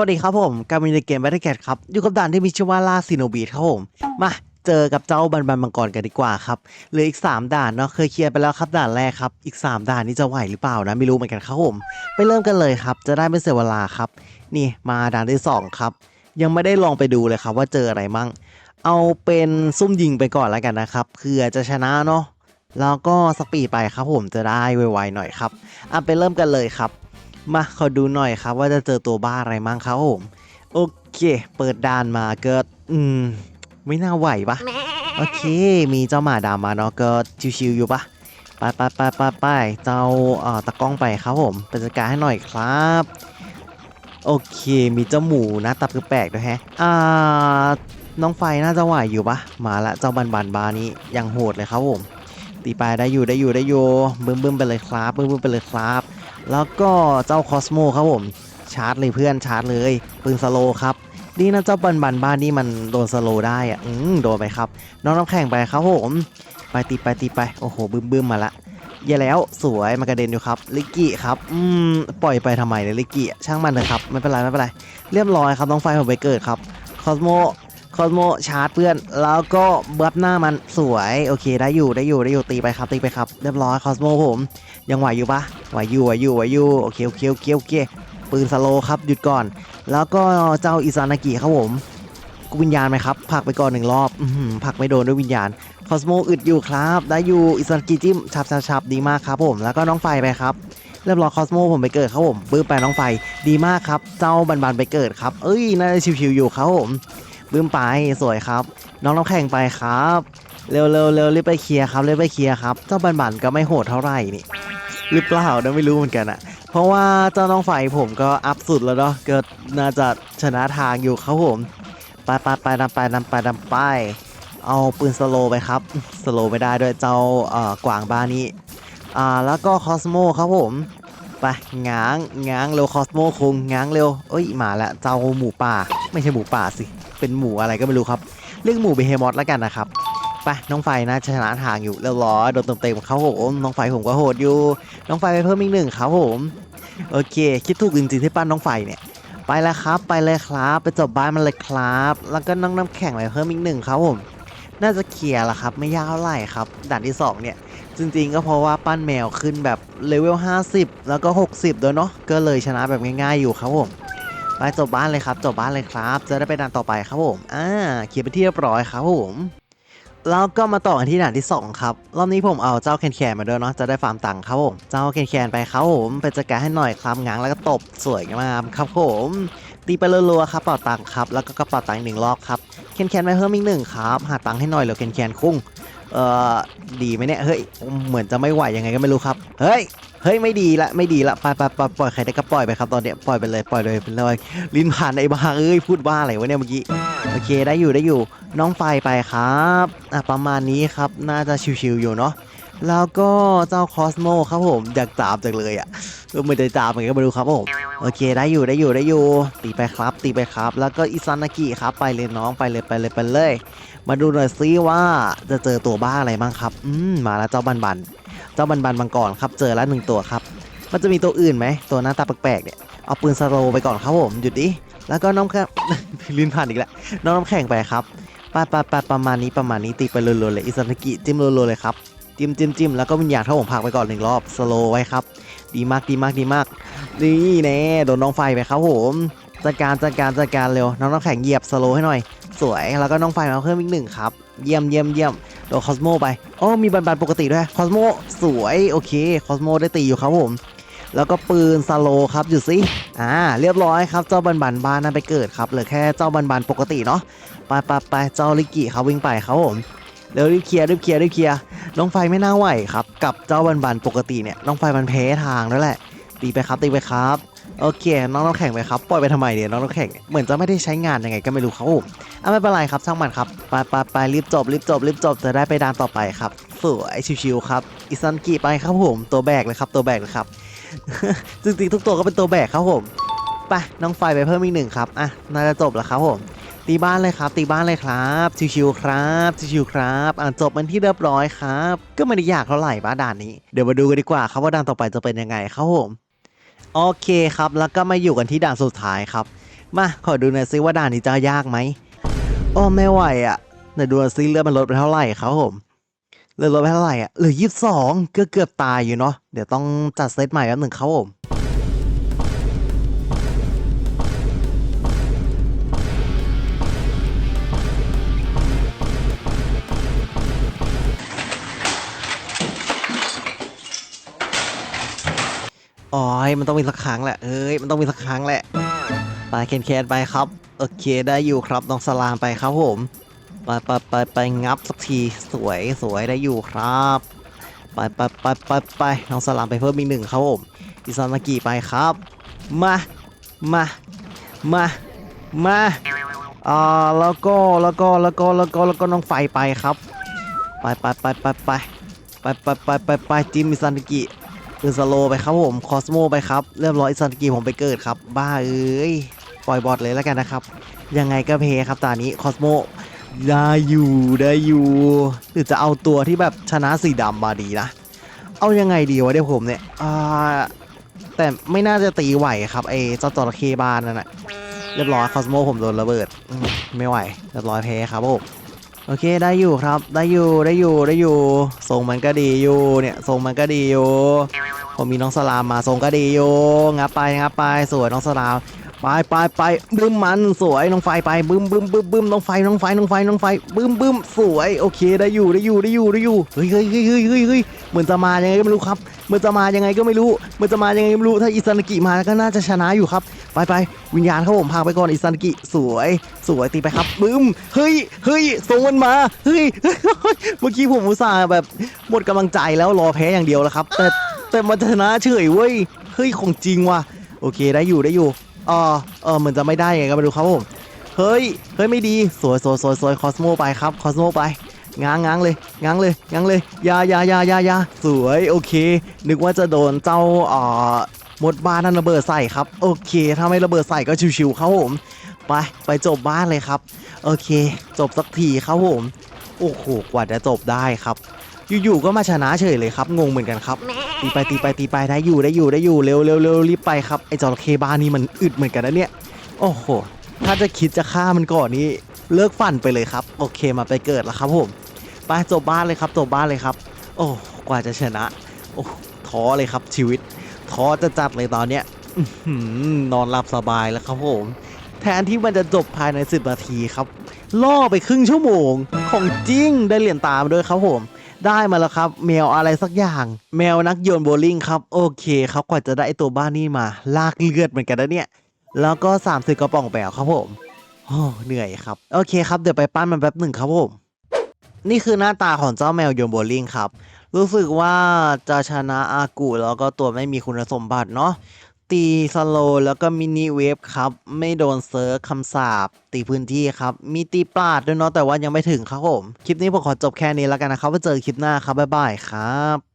วัสดีครับผมกามินในเกม Battle Cat ครับ อยู่กับด่านที่มีชื่อว่าล่าซีโนบีครับผม มาเจอกับเจ้าบันบันมังกรกันดีกว่าครับเหลืออีก 3 ด่านเนาะเคยเคลียร์ไปแล้วครับด่านแรกครับ อีก 3 ด่านนี้จะไหวหรือเปล่านะไม่รู้เหมือนกันครับผม ไปเริ่มกันเลยครับ จะได้ไม่เสียเวลาครับ นี่มาด่านที่ 2 ครับ ยังไม่ได้ลองไปดูเลยครับว่าเจออะไรมั่ง เอาเป็นซุ่มยิงไปก่อนแล้วกันนะครับเพื่อจะชนะเนาะแล้วก็สปีดไปครับผมจะได้ไวๆหน่อยครับอะไปเริ่มกันเลยครับ มาขอดูหน่อยครับว่าจะเจอตัวบ้าอะไรมั่งครับผม โอเค เปิดด่านมาก็อืม ไม่น่าไหวปะโอเค มีเจ้าหมาดำมาเนาะก็ชิวๆอยู่ปะไปไปไปไปไปเจ้าเอ่อตะกล้องไปครับผมไปจัดการให้หน่อยครับ โอเค มีเจ้าหมูนะตับแปลกด้วยแฮะอ่าน้องไฟน่าจะไหวอยู่ปะมาละเจ้าบันบันบานี้ยังโหดเลยครับผมตีไปได้อยู่ได้อยู่ได้อยู่บึ้มบึ้มไปเลยครับบึ้มบึ้มไปเลยครับ แล้วก็เจ้าคอสโมครับผมชาร์จเลยเพื่อนชาร์จเลยปืนสโลครับดีนะเจ้าบันบันบ้านนี่มันโดนสโลได้อะอืมโดนไปครับน้องน้ำแข็งไปครับผมไปตีไปตีไปโอ้โหบึ้มบึ้มมาละอย่าแล้วสวยมากระเด็นอยู่ครับลิกกี้ครับอืมปล่อยไปทำไมเลยลิกกี้ช่างมันเลยครับไม่เป็นไรไม่เป็นไรเรียบร้อยครับน้องไฟผมไปเกิดครับคอสโม คอสโมชาร์จเพื่อน แล้วก็บัฟหน้ามันสวยโอเคได้อยู่ได้อยู่ได้อยู่ตีไปครับตีไปครับเรียบร้อยคอสโมผมยังไหวอยู่ปะไหวอยู่ไหวอยู่ไหวอยู่โอเคโอเคโอเคโอเคปืนสโลครับหยุดก่อน แล้วก็เจ้าอิซานากิครับผมกูวิญญาณไหมครับผักไปก่อนหนึ่งรอบอื้อหือผลักไม่โดนด้วยวิญญาณคอสโมอึดอยู่ครับ ได้อยู่อิซานากิจิ้มฉับฉับฉับดีมากครับผมแล้วก็น้องไฟไปครับเรียบร้อยคอสโมผมไปเกิดครับผมบื้มไปน้องไฟดีมากครับ เจ้าบันบันไปเกิดครับ เอ้ยน่าจะชิวๆอยู่ครับผม บื้มไปสวยครับ น้องน้ำแข่งไปครับ เร็วเร็วเร็วรีบไปเคลียร์ครับรีบไปเคลียร์ครับ เจ้าบันบันก็ไม่โหดเท่าไหร่นี่หรือเปล่านะไม่รู้เหมือนกันอะเพราะว่าเจ้าน้องไฟผมก็อัพสุดแล้วเนาะเก็น่าจะชนะทางอยู่ครับผมไปไปไปนำไปนำไปนำไปเอาปืนสโลไปครับสโลไม่ได้ด้วยเจ้าเอ่อกวางบ้านนี้อ่าแล้วก็คอสโมครับผมไปง้างง้างเร็วคอสโมคงง้างเร็วเอ้ยมาแล้วเจ้าหมูป่า ไม่ใช่หมูป่าสิ เป็นหมูอะไรก็ไม่รู้ครับ เรียกหมูเบเฮมอสแล้วกันนะครับไปน้องไฟนะชนะทางอยู่เรียบร้อโดนเต็มๆเขาผมน้องไฟผมก็โหดอยู่ น้องไฟไปเพิ่มอีกหนึ่งครับผมโอเค คิดถูกจริงๆที่ปั้นน้องไฟเนี่ย ไปแล้วครับไปเลยครับ ไปจบบ้านมันเลยครับ แล้วก็น้องน้ำแข็งไปเพิ่มอีกหนึ่งครับผมน่าจะเคลียร์ละครับ ไม่ยากเท่าไหร่ครับด่านที่ 2 เนี่ย จริงๆก็เพราะว่าปั้นแมวขึ้นแบบเลเวล50 แล้วก็ 60 ด้วยเนาะก็เลยชนะแบบง่ายๆอยู่ครับผม ไปจบบ้านเลยครับจบบ้านเลยครับ จะได้ไปด่านต่อไปครับผมอ่าเคลียร์ไปที่เรียบร้อยครับผมแล้วก็มาต่อกันที่ด่านที่ 2 ครับ รอบนี้ผมเอาเจ้าแคนแคนมาด้วยเนาะจะได้ฟาร์มตังค์ครับผมเจ้าแคนแคนไปครับผมไปจัดการให้หน่อยครับง้างแล้วก็ตบสวยงามครับผมตีไปรัวๆครับเป่าตังค์ครับแล้วก็กระเป๋าตังค์หนึ่งรอบครับแคนแคนไปเพิ่มอีกหนึ่งครับหาตังค์ให้หน่อยเหลือแคนแคนคุ้งเอ่อดีไหมเนี่ยเฮ้ยเหมือนจะไม่ไหวยังไงก็ไม่รู้ครับ เฮ้ย เฮ้ยไม่ดีละไม่ดีละไปไปไปปล่อยใครได้ก็ปล่อยไปครับตอนเนี้ยปล่อยไปเลยปล่อยเลยไปเลยลิ้นผ่านไอ้บ้าเอ้ยพูดว่าอะไรวะเนี่ยเมื่อกี้โอเคได้อยู่ได้อยู่น้องไฟไปครับอะประมาณนี้ครับน่าจะชิวๆอยู่เนาะแล้วก็เจ้าคอสโมครับผมอยากจับจังเลยอะเออไม่ได้จับมันก็ม่รู้ครับผมโอเคได้อยู่ได้อยู่ได้อยู่ตีไปครับ ตีไปครับ แล้วก็อิซานากิครับไปเลยน้องไปเลยไปเลยไปเลย มาดูหน่อยซิว่าจะเจอตัวบ้าอะไรบ้างครับ อืมมาแล้วเจ้าบันบัน เจ้าบันบันมังกรครับ เจอแล้วหนึ่งตัวครับ มันจะมีตัวอื่นไหม ตัวหน้าตาแปลกๆเนี่ย เอาปืนสโลไปก่อนครับผม หยุดดิ แล้วก็น้องแค่ลิ้นผ่านอีกแล้ว น้องน้ำแข็งไปครับไปไปไปประมาณนี้ประมาณนี้ตีไปรัวๆเลย อิซานากิจิ้มรัวๆเลยครับ จิ้มจิ้มจิ้มแล้วก็วิญญาณเท่าผมพักไปก่อนหนึ่งรอบสโลไว้ครับ ดีมากดีมากดีมาก นี่แน่โดนน้องไฟไปครับผมจัดการจัดการจัดการเร็วน้องน้ำแข็งเหยียบสโลให้หน่อย สวยแล้วก็น้องไฟมาเพิ่มอีกหนึ่งครับ เยี่ยมเยี่ยมเยี่ยมโดนคอสโมไปโอ้มีบันบันปกติด้วยคอสโมสวยโอเคคอสโมได้ตีอยู่ครับผม แล้วก็ปืนสโลครับอยู่สิอ่าเรียบร้อยครับเจ้าบันบันบ้านนั้นไปเกิดครับเหลือแค่เจ้าบันบันปกติเนาะไปไปไปเจ้าลิกิครับวิ่งไปครับผมเร็วรีบเคลียร์รีบเคลียร์รีบเคลียร์น้องไฟไม่น่าไหวครับ กับเจ้าบันบันปกติเนี่ยน้องไฟมันแพ้ทางแล้วแหละตีไปครับตีไปครับ โอเคน้องน้ำแข็งไปครับปล่อยไปทำไมเนี่ยน้องน้ำแข็งเหมือนจะไม่ได้ใช้งานยังไงก็ไม่รู้ครับผมอะไม่เป็นไรครับช่างมันครับไปไปไปรีบจบรีบจบรีบจบจะได้ไปด่านต่อไปครับสวยชิวๆครับอิซันกิไปครับผมตัวแบกเลยครับตัวแบกเลยครับจริงๆทุกตัวก็เป็นตัวแบกครับผมไปน้องไฟไปเพิ่มอีกหนึ่งครับอะน่าจะจบแล้วครับผมตีบ้านเลยครับ ตีบ้านเลยครับชิวๆครับชิวๆครับอะจบมันที่เรียบร้อยครับ ก็ไม่ได้ยากเท่าไหร่บ้าด่านนี้ เดี๋ยวมาดูกันดีกว่าครับว่าด่านต่อไปจะเป็นยังไงครับผม โอเคครับ แล้วก็มาอยู่กันที่ด่านสุดท้ายครับ มาขอดูหน่อยซิว่าด่านนี้จะยากไหมโอ้ไม่ไหวอะ่ะไหนดูซิเลือดมันลดไปเท่าไหร่ครับผมเลือดลดไปเท่าไหร่อะเหลือยี่สิบสองก็เกือบตายอยู่เนาะเดี๋ยวต้องจัดเซตใหม่แป๊บหนึ่งครับผม อ๋อมันต้องมีสักครั้งแหละเอ้ย มันต้องมีสักครั้งแหละ ไปแคนแคนไปครับ โอเค ได้อยู่ครับ น้องสลามไปครับผม ไปไปไปไปงับสักที สวยสวยได้อยู่ครับ ไปไปไปไปไปน้องสลามไปเพิ่มอีกหนึ่งครับผม อิซานากิไปครับ มา มา มา มาอ่าแล้วก็แล้วก็แล้วก็แล้วก็แล้วก็น้องไฟไปครับ ไปไปไปไปไปไปไปไปไปไปจิมอิซานากิ คือสโลไปครับผม คอสโมไปครับ เรียบร้อยอิซันกีผมไปเกิดครับ บ้าเอ้ย ปล่อยบอทเลยแล้วกันนะครับ ยังไงก็เพครับตอนนี้ คอสโมได้อยู่ได้อยู่ หรือจะเอาตัวที่แบบชนะสีดำมาดีนะ เอายังไงดีวะเดี๋ยวผมเนี่ย อ่า แต่ไม่น่าจะตีไหวครับไอ้เจ้าจระเข้บ้านนั่นแหะเรียบร้อยคอสโมผมโดนระเบิด ไม่ไหว เรียบร้อยเพครับผม โอเคได้อยู่ครับได้อยู่ได้อยู่ได้อยู่ทรงมันก็ดีอยู่เนี่ยทรงมันก็ดีอยู่ผมมีน้องสลามมาทรงก็ดีอยู่งับไปงับไปสวยน้องสลาม ไปไปไปบึ้มมันสวยน้องไฟไปบึ้มบึ้มบึ้มบึ้มน้องไฟน้องไฟน้องไฟน้องไฟบึ้มบึ้มสวยโอเคได้อยู่ได้อยู่ได้อยู่ได้อยู่เฮ้ยเฮ้ยเฮ้ยเฮ้ยเฮ้ยเหมือนจะมายังไงก็ไม่รู้ครับเหมือนจะมายังไงก็ไม่รู้เหมือนจะมายังไงก็ไม่รู้ถ้าอิซานากิมาก็น่าจะชนะอยู่ครับ ไปไปวิญญาณครับผมพาไปก่อนอิซานากิสวยสวยตีไปครับบึ้มเฮ้ยเฮ้ยส่งมันมาเฮ้ยเมื่อกี้ผมอุตส่าห์แบบหมดกำลังใจแล้วรอแพ้อย่างเดียวแล้วครับ แต่แต่มันชนะเฉยเว้ยเฮ้ยของจริงว่ะโอเคได้อยู่ได้อยู่ เออเออเหมือนจะไม่ได้ไงก็ไม่รู้ครับผมเฮ้ยเฮ้ยไม่ดีสวยสวยสวยสวยคอสโมไปครับคอสโมไปง้างง้างเลยง้างเลยง้างเลยยายายายายาสวยโอเค นึกว่าจะโดนเจ้าอ่อมดบ้านนั่นระเบิดใส่ครับ โอเค ถ้าไม่ระเบิดใส่ก็ชิวๆครับผมไปไปจบบ้านเลยครับ โอเค จบสักทีครับผมโอ้โหกว่าจะจบได้ครับ อยู่ๆก็มาชนะเฉยเลยครับ งงเหมือนกันครับ ตีไปตีไปตีไปได้อยู่ได้อยู่ได้อยู่เร็วเร็วเร็วรีบไปครับไอจระเข้บ้านนี่มันอึดเหมือนกันนะเนี่ยโอ้โหถ้าจะคิดจะฆ่ามันก่อนนี้เลิกฝันไปเลยครับ โอเคมาไปเกิดแล้วครับผมไปจบบ้านเลยครับจบบ้านเลยครับ โอ้กว่าจะชนะ โอ้ท้อเลยครับชีวิตท้อจะจัดเลยตอนเนี้ยนอนหลับสบายแล้วครับผม แทนที่มันจะจบภายใน 10 นาทีครับ ล่อไปครึ่งชั่วโมง ของจริงได้เหรียญตามด้วยครับผม ได้มาแล้วครับ แมวอะไรสักอย่าง แมวนักโยนโบว์ลิ่งครับ โอเคครับกว่าจะได้ตัวบ้านนี่มา ลากเลือดเหมือนกันนะเนี่ย แล้วก็30กระป๋องแปวครับผมโอ้เหนื่อยครับ โอเคครับ เดี๋ยวไปปั้นมันแป๊บหนึ่งครับผม นี่คือหน้าตาของเจ้าแมวโยนโบว์ลิ่งครับ รู้สึกว่าจะชนะอากูแล้วก็ตัวไม่มีคุณสมบัติเนาะ ตีสโลแล้วก็มินิเวฟครับ ไม่โดนเซิร์ฟคำสาบตีพื้นที่ครับ มีตีปลาดด้วยเนาะแต่ว่ายังไม่ถึงครับผม คลิปนี้ผมขอจบแค่นี้แล้วกันนะครับไว้เจอคลิปหน้าครับ บ๊ายบายครับ